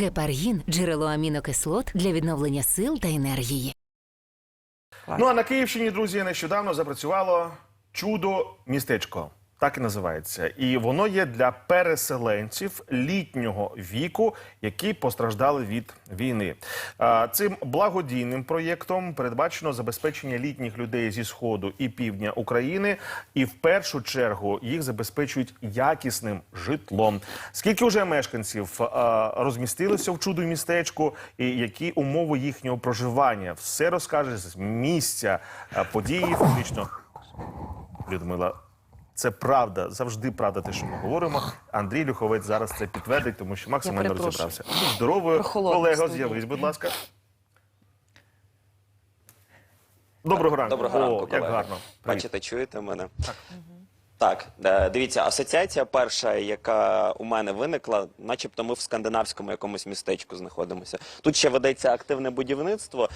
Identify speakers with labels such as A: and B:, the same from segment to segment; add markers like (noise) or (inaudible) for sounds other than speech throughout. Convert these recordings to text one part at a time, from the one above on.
A: Гепаргін джерело амінокислот для відновлення сил та енергії.
B: Ну а на Київщині, друзі, нещодавно запрацювало чудо містечко. Так і називається, і воно є для переселенців літнього віку, які постраждали від війни. Цим благодійним проєктом передбачено забезпечення літніх людей зі сходу і півдня України, і в першу чергу їх забезпечують якісним житлом. Скільки вже мешканців розмістилися в чудо містечку, і які умови їхнього проживання? Все розкаже з місця події. Фактично, Людмила. Це правда, завжди правда, те, що ми говоримо. Андрій Люховець зараз це підтвердить, тому що максимально розібрався. Здоровою, колего, з'явись, будь ласка. Доброго ранку.
C: Доброго
B: О,
C: ранку,
B: як гарно. Привіт.
C: Бачите, чуєте мене? Так. Так, е, дивіться, асоціація перша, яка у мене виникла, начебто ми в скандинавському якомусь містечку знаходимося. Тут ще ведеться активне будівництво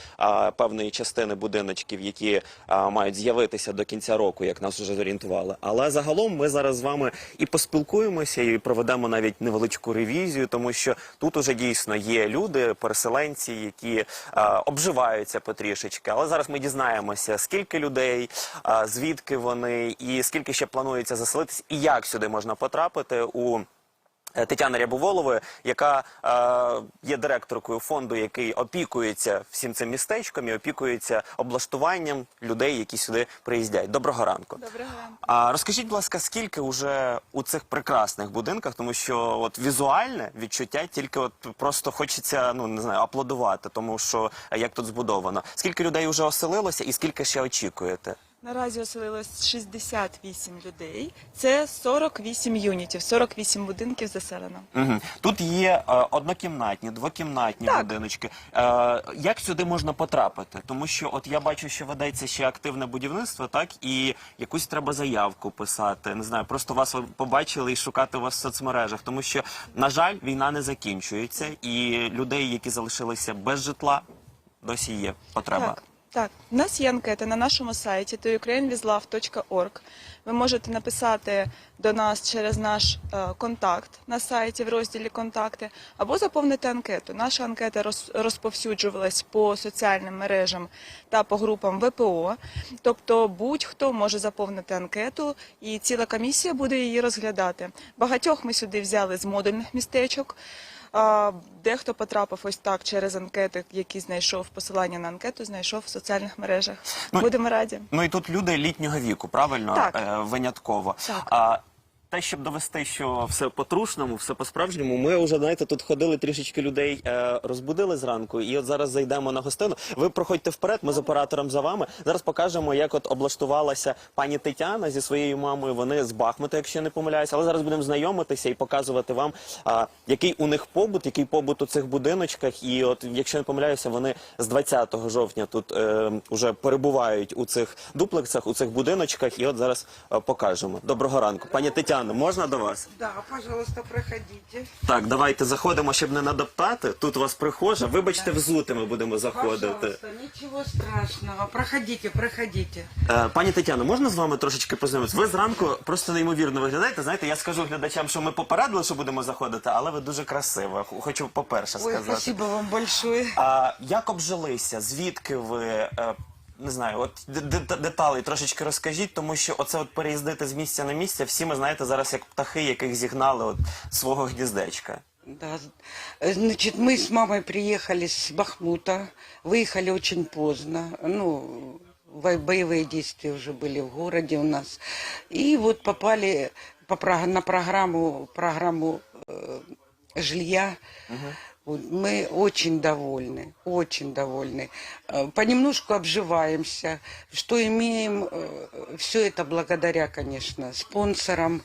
C: певної частини будиночків, які а, мають з'явитися до кінця року, як нас вже зорієнтували. Але загалом ми зараз з вами і поспілкуємося, і проведемо навіть невеличку ревізію, тому що тут уже дійсно є люди, переселенці, які а, обживаються потрішечки. Але зараз ми дізнаємося, скільки людей, звідки вони, і скільки ще планується заселитись, і як сюди можна потрапити у. е, Тетяни Рябоволової, яка е, є директоркою фонду, який опікується всім цим містечком і опікується облаштуванням людей, які сюди приїздять. Доброго ранку.
D: Доброго ранку.
C: А розкажіть, будь ласка, скільки вже у цих прекрасних будинках, тому що от візуальне відчуття тільки от просто хочеться, ну не знаю, аплодувати, тому що е, як тут збудовано. Скільки людей вже оселилося, і скільки ще очікуєте?
D: Наразі оселилось 68 людей. Це 48 юнітів, 48 будинків заселено.
C: Угу. Тут є е, однокімнатні, двокімнатні
D: Так.
C: будиночки. Е, як сюди можна потрапити? Тому що от я бачу, що ведеться ще активне будівництво, так і якусь треба заявку писати. Не знаю, просто вас побачили і шукати вас в соцмережах. Тому що, на жаль, війна не закінчується, і людей, які залишилися без житла, досі є потреба.
D: Так, так. У нас є анкета на нашому сайті ukrainwithlove.org. Ви можете написати до нас через наш е, контакт на сайті в розділі Контакти або заповнити анкету. Наша анкета роз, розповсюджувалась по соціальним мережам та по групам ВПО. Тобто будь-хто може заповнити анкету, і ціла комісія буде її розглядати. Багатьох ми сюди взяли з модульних містечок. Дехто потрапив ось так через анкети, які знайшов посилання на анкету, знайшов в соціальних мережах.
C: Ну,
D: Будемо раді.
C: Ну і тут люди літнього віку, правильно?
D: Так.
C: Е, винятково.
D: Так.
C: А те, щоб довести, що все по-трушному, все по-справжньому, ми вже знаєте, тут ходили трішечки людей, е, розбудили зранку, і от зараз зайдемо на гостину. Ви проходьте вперед, ми з оператором за вами. Зараз покажемо, як от облаштувалася пані Тетяна зі своєю мамою. Вони з Бахмута, якщо я не помиляюся. Але зараз будемо знайомитися і показувати вам, який у них побут, який побут у цих будиночках. І от, якщо не помиляюся, вони з 20 жовтня тут е, вже перебувають у цих дуплексах, у цих будиночках. І от зараз е, покажемо. Доброго ранку, пані Тетяно, можна до вас?
E: Да, пожалуйста, проходите.
C: Так, давайте заходимо, щоб не надоптати. Тут у вас прихожа. Вибачте, взутими будемо заходити.
E: Пожалуйста, ничего страшного. Проходите, проходите.
C: Е, Пані Тетяно, можна з вами трошечки познайомитися? Ви зранку просто неймовірно виглядаєте. Знаєте, я скажу глядачам, що ми попередили, що будемо заходити, але ви дуже красиво. Хочу по-перше
E: Ой,
C: сказати.
E: спасибо вам большое.
C: А як обжилися? Звідки ви? е, Не знаю, от д- д- деталей трошечки розкажіть, тому що оце от переїздити з місця на місце, всі ми знаєте зараз як птахи, яких зігнали от з свого гніздечка.
E: Да. э, Значит, мы с мамой приехали с Бахмута, выехали очень поздно. Ну, во- боевые действия уже были в городе у нас. И вот попали по, прог- на программу, программу э, жилья. Вот Мы очень довольны, очень довольны. Э, Понемножку обживаемся. Что имеем, все это благодаря, конечно, спонсорам.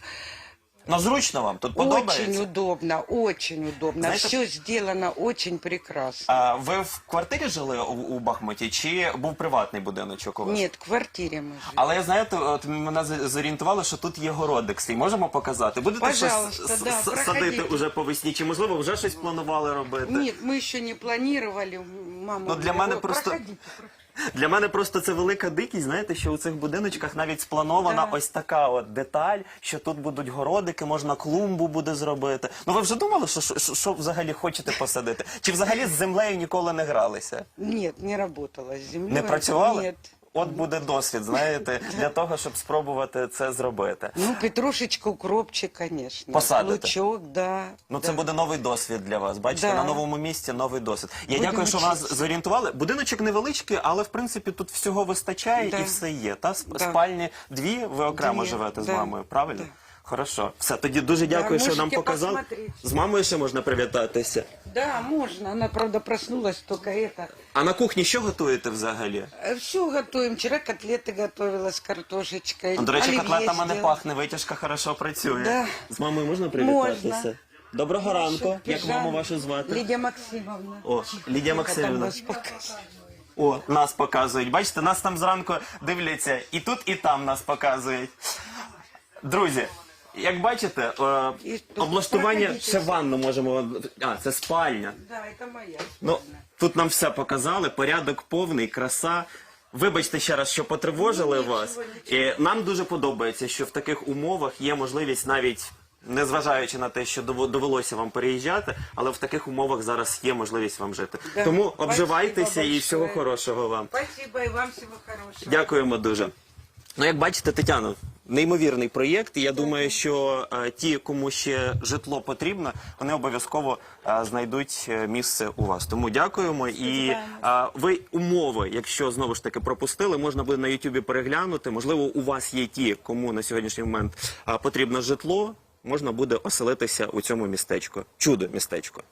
C: Ну зручно вам тут
E: Очень удобно, очень удобно.
C: Знаете-
E: Все сделано очень прекрасно.
C: А ви в квартирі жили у, у Бахмуті, чи був приватний будиночок у вас?
E: Нет, в квартире мы живем.
C: Але я знаєте, от мене зорієнтувало, що тут є городик свій. Можемо показати? Будете
E: Пожалуйста,
C: щось
E: да,
C: с- садити уже по весні? Чи можливо вже щось планували робити?
E: Нет, мы еще не планировали. Мама
C: Ну, для
E: «Ой,
C: просто-
E: проходите, проходите».
C: Для мене просто це велика дикість. Знаєте, що у цих будиночках навіть спланована
E: Да.
C: ось така от деталь, що тут будуть городики, можна клумбу буде зробити. Ну ви вже думали, що, що, що, взагалі хочете посадити? Чи взагалі з землею ніколи не гралися?
E: Нет, не работала с землей.
C: Не працювали?
E: Нет.
C: От буде досвід, знаєте, для того, щоб спробувати це зробити.
E: Ну, петрушечку, укропчик, звісно.
C: Посадити.
E: Лучок, да.
C: Ну,
E: да.
C: це буде новий досвід для вас. Бачите,
E: Да.
C: на новому місці новий досвід. Я
E: Будемо
C: дякую, що вас зорієнтували. Будиночок невеличкий, але в принципі тут всього вистачає
E: Да.
C: і все є. Та
E: Да.
C: спальні дві, ви окремо
E: Дві,
C: живете з мамою, правильно?
E: Да.
C: Хорошо. Все, тоді дуже дякую, що нам
E: можете
C: показали.
E: посмотреть.
C: З мамою ще можна привітатися.
E: Да, можно. Она, правда, проснулась только это.
C: А на кухні що готуєте взагалі?
E: Все готовим. Вчера котлеты готовила с картошечкой.
C: Ну, До речі,
E: Оливье
C: котлетами не
E: сделала.
C: пахне, витяжка хорошо працює.
E: Да.
C: З мамою можна привітатися?
E: Можна.
C: Доброго ранку. Як
E: Пижама.
C: маму вашу звати?
E: Лидия Максимовна.
C: О, Лідія
E: Тихо,
C: Максимівна.
E: там вас показывают.
C: О, нас показують. Бачите, нас там зранку дивляться і тут, і там нас показують. Друзі, як бачите, е, облаштування ще ванну можемо. А, це спальня.
E: Да, это моя.
C: Ну, тут нам все показали, порядок повний, краса. Вибачте ще раз, що потривожили вас. І нам дуже подобається, що в таких умовах є можливість навіть. Незважаючи на те, що дово- довелося вам переїжджати, але в таких умовах зараз є можливість вам жити.
E: Да.
C: Тому обживайтеся
E: Спасибо
C: і всього
E: большое.
C: хорошого вам.
E: Спасибо и вам всего хорошего.
C: Дякуємо дуже. Ну, як бачите, Тетяно, неймовірний проєкт. І я думаю, що е, ті, кому ще житло потрібно, вони обов'язково е, знайдуть е, місце у вас. Тому дякуємо. І е, ви умови, якщо знову ж таки пропустили, можна буде на Ютубі переглянути. Можливо, у вас є ті, кому на сьогоднішній момент е, потрібно житло. Можна буде оселитися у цьому містечку. Чудо містечко.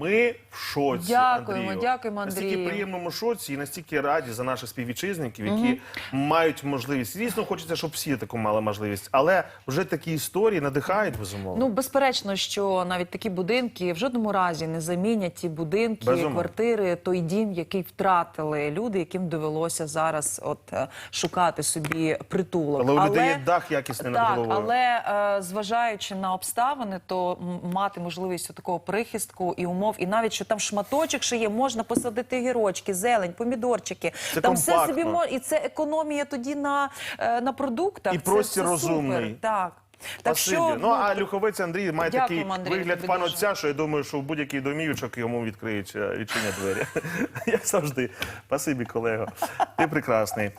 B: Ми в шоці.
F: Дякуємо,
B: Андрію.
F: дякуємо,
B: Настільки приємному шоці і настільки раді за наших співвітчизників, які мають можливість. Звісно, хочеться, щоб всі таку мали можливість, але вже такі історії надихають безумовно.
F: Ну, безперечно, що навіть такі будинки в жодному разі не замінять ті будинки,
B: Безумовно.
F: квартири, той дім, який втратили люди, яким довелося зараз от е, шукати собі притулок.
B: Але у людей є дах якісний над
F: так,
B: головою.
F: але е, зважаючи на обставини, то мати можливість такого прихистку і умов, і навіть що там шматочок ще є, можна посадити гірочки, зелень, помідорчики.
B: Це
F: там все собі мож... і це економія тоді на, е, на продуктах.
B: І простір розумний.
F: Супер. Так. Так
B: Спасибі.
F: що,
B: ну, а Люховець Андрій має такий
F: Андрій,
B: вигляд пана отця, що я думаю, що в будь-який домівочок йому відкриють е, відчинять двері. (laughs) Як завжди. Спасибі, колего. Ти прекрасний.